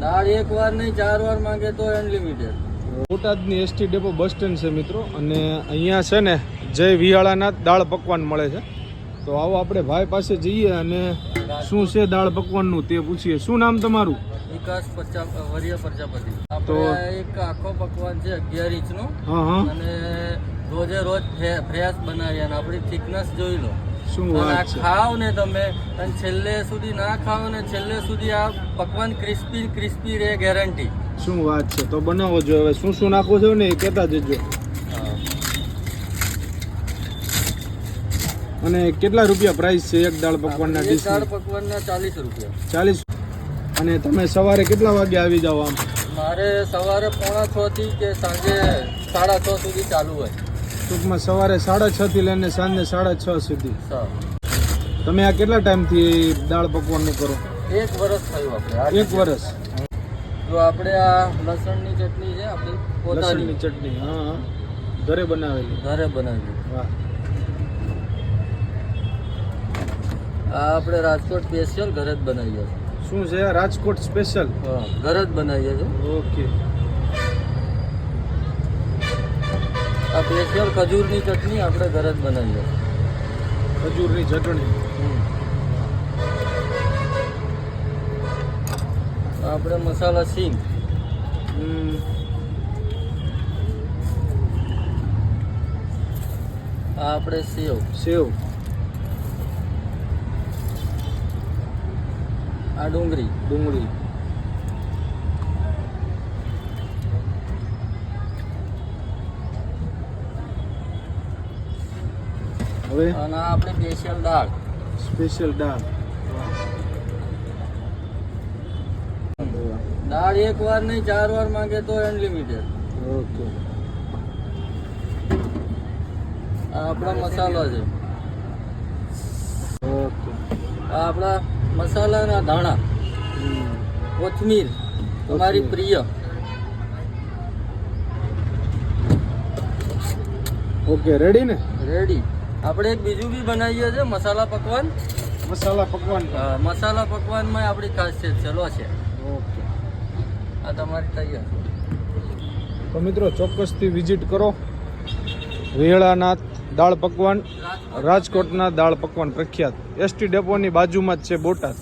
દાળ એક વાર નહીં ચાર વાર માંગે તો અનલિમિટેડ બોટાદની એસટી ડેપો બસ સ્ટેન્ડ છે મિત્રો અને અહીંયા છે ને જય વિયાળાના દાળ પકવાન મળે છે. તો આવો આપણે ભાઈ પાસે જઈએ અને શું છે દાળ પકવાનનું તે પૂછીએ. શું નામ તમારું? વિકાસ વરિય પ્રજાપતિ. તો- એક આખો પકવાન છે અગિયાર ઇંચનો. અને રોજે રોજ ફ્રે- ફ્રેશ બનાવીએ અને આપણી થિકનેસ જોઈ લો. શું વાત ખાવ ને તમે અને છેલ્લે સુધી ના ખાવ ને છેલ્લે સુધી આ પકવાન ક્રિસ્પી ક્રિસ્પી રહે ગેરંટી શું વાત છે? તો બનાવો જો હવે. શું શું નાખો છો ને એ કહેતા જજો. અને કેટલા રૂપિયા પ્રાઇસ છે એક દાળ પકવાનના ડીશ દાળ પકવાનના ચાલીસ રૂપિયા. ચાલીસ? અને તમે સવારે કેટલા વાગે આવી જાઓ આમ? મારે સવારે પોણા છ થી કે સાંજે સાડા છ સુધી ચાલુ હોય. ટૂંકમાં સવારે સાડા છ થી લઈને સાંજે સાડા છ સુધી. તમે આ કેટલા ટાઈમથી દાળ પકવાનનું કરો? એક વર્ષ થયું આપણે એક વર્ષ જો આપણે આ લસણની ચટણી છે આપણી પોતાની. ચટણી હા ઘરે બનાવેલી. ઘરે બનાવેલી. વાહ. આ આપણે રાજકોટ સ્પેશિયલ ઘરે જ બનાવીએ છીએ. શું છે રાજકોટ સ્પેશિયલ હા ઘરે જ બનાવીએ છીએ. ઓકે. આ સ્પેશિયલ ખજૂરની ચટણી આપણે ઘરે જ બનાવીએ. ખજૂરની ચટણી. આપણે મસાલા સિંગ. આ આપણે સેવ. સેવ. આ ડુંગળી. ડુંગળી. હવે? અને આપણી સ્પેશિયલ દાળ. સ્પેશિયલ દાળ. દાળ એક વાર નહીં ચાર વાર માંગે તો અનલિમિટેડ ઓકે. આ આપણા મસાલા છે. ઓકે. આ આપણા મસાલાના ધાણા. કોથમીર. તમારી પ્રિય. ઓકે રેડી ને? રેડી આપણે એક બીજું બી બનાવીએ છીએ મસાલા પકવાન. મસાલા પકવાન. મસાલા પકવાનમાં આપણી ખાસિયત ચલો છે. ઓકે. આ તમારી તૈયાર. તો મિત્રો ચોક્કસથી વિઝિટ કરો. વેળાનાથ દાળ પકવાન રાજકોટના. દાળ પકવાન પ્રખ્યાત. એસટી ડેપોની બાજુમાં જ છે બોટાદ.